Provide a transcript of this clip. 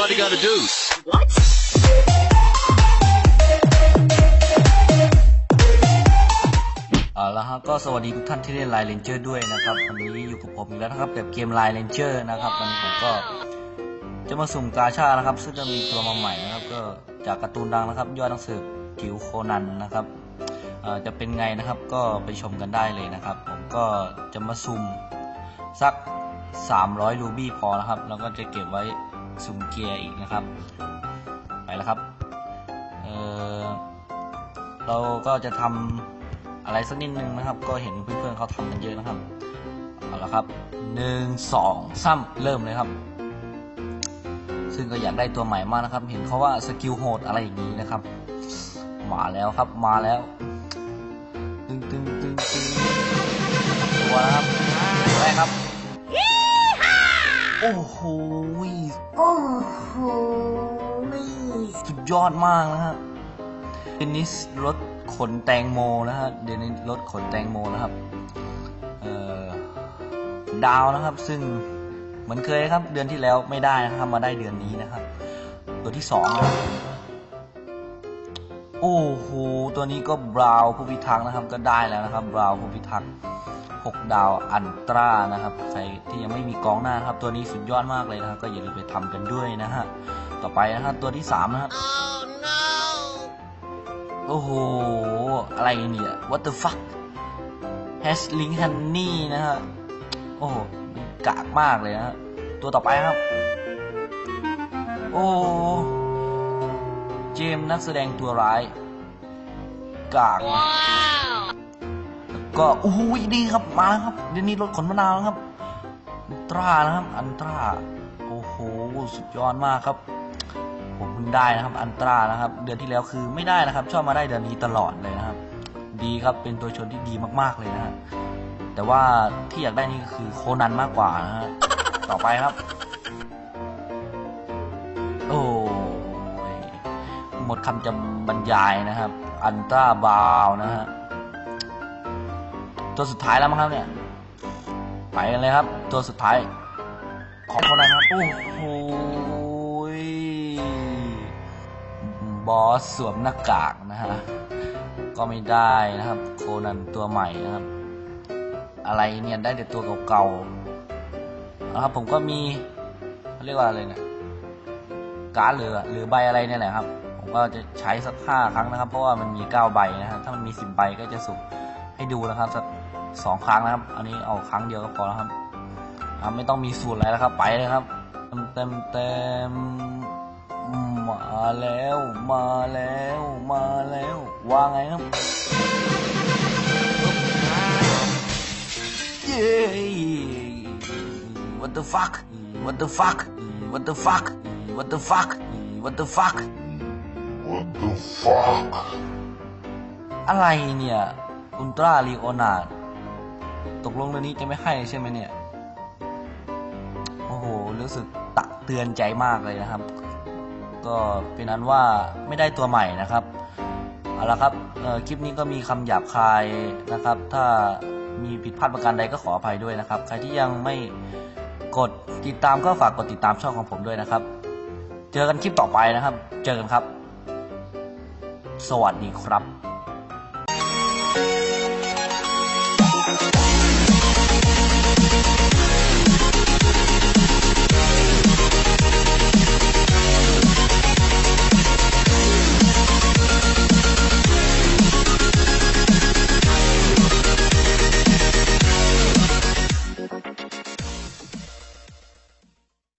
everybody got a do? What? เอาละฮะก็สวัสดีทุกท่านที่เล่นไลน์เรนเจอร์ด้วยนะครับวันนี้อยู่กับผมอีกแล้วนะครับกับเกมไลน์เรนเจอร์นะครับวันนี้ผมก็จะมาสุ่มกาชานะครับ ซึ่งจะมีตัวมาใหม่นะครับ ก็จากการ์ตูนดังนะครับ ยอดหนังสือจิ๋วโคนันนะครับจะเป็นไงนะครับก็ไปชมกันได้เลยนะครับ ผมก็จะมาสุ่มสัก 300 รูบี้พอนะครับ แล้วก็จะเก็บไว้ สุ่มเกียร์อีกนะครับ ไปแล้วครับเเราก็จะทำอะไรสักนิดนึงนะครับ ก็เห็นเพื่อนๆเขาทำกันเยอะนะครับเอาละครับหนึ่งสองสามเริ่มเลยครับ ซึ่งก็อยากได้ตัวใหม่มากนะครับ เห็นเขาว่าสกิลโหดอะไรอย่างนี้นะครับ มาแล้วครับมาแล้ว ตึงตึง อ้โหโอ้โหสุดยอดมากนะครับเดนิสรถขนแตงโมนะฮะเดนิสรถขนแตงโมนะครับเอ่อดาวนะครับ ซึ่งเหมือนเคยครับ เดือนที่แล้วไม่ได้นะครับมาได้เดือนนี้นะครับ ตัวที่สองนะครับโอ้โหตัวนี้ก็บราวน์ผู้พิทักษ์นะครับ ก็ได้แล้วนะครับบราวน์ผู้พิทักษ์ หกดาวอันตรานะครับ ใครที่ยังไม่มีกองหน้าครับ ตัวนี้สุดยอดมากเลยนะครับ ก็อย่าลืมไปทำกันด้วยนะฮะ ต่อไปนะครับตัวที่สามนะครับโอ้โห อะไรเนี่ย what the fuck h a s l i n g honey นะฮะ โอ้โหกากมากเลยนะฮะ ตัวต่อไปครับ โอ้เจมส์นักแสดงตัวร้าย กากนะแล้ว ก็โอ้โหดีครับมาแล้วครับเดี๋ยวนี้รถขนมะนาวครับอันตรานะครับ อันตราโอ้โหสุดยอดมากครับ ผมเพิ่งได้นะครับ อันตรานะครับ เดือนที่แล้วคือไม่ได้นะครับ ชอบมาได้เดือนนี้ตลอดเลยนะครับ ดีครับเป็นตัวชนที่ดีมากๆเลยนะฮะแต่ว่าที่อยากได้นี่ก็คือโคนันมากกว่านะฮะต่อไปครับ โอ้หมดคำจะบรรยายนะครับ อันตราบาวนะฮะ ตัวสุดท้ายแล้วมั้งครับเนี่ย ไปกันเลยครับ ตัวสุดท้าย ของคนันครับ โอ้โหบอสสวมหน้ากากนะฮะ ก็ไม่ได้นะครับ โคนันตัวใหม่นะครับ อะไรเนี่ยได้แต่ตัวเก่าๆนะครับ ผมก็มีเขาเรียกว่าอะไรเนี่ยการ์ดหรือหรือใบอะไรเนี่ยแหละครับ ผมก็จะใช้สักห้าครั้งนะครับ เพราะว่ามันมีเก้าใบนะฮะถ้ามันมีสิบใบก็จะสุ่มให้ดูนะครับสัก สองครั้งนะครับ อันนี้เอาครั้งเดียวก็พอแล้วครับอ่าไม่ต้องมีสูตรอะไรแล้วครับ ไปเลยครับเต็มเต็มเต็มมาแล้วมาแล้วมาแล้วว่าไงครับเย้ what the fuck what the fuck what the fuck what the fuck what the fuck What the fuck? อะไรเนี่ยอุลตราลีโอนาร์ ตกลงเรื่องนี้จะไม่ให้ใช่ไหมเนี่ย โอ้โห รู้สึกตักเตือนใจมากเลยนะครับ ก็เป็นอันว่าไม่ได้ตัวใหม่นะครับ เอาละครับคลิปนี้ก็มีคำหยาบคายนะครับ ถ้ามีผิดพลาดประการใดก็ขออภัยด้วยนะครับ ใครที่ยังไม่กดติดตามก็ฝากกดติดตามช่องของผมด้วยนะครับ เจอกันคลิปต่อไปนะครับ เจอกันครับ สวัสดีครับ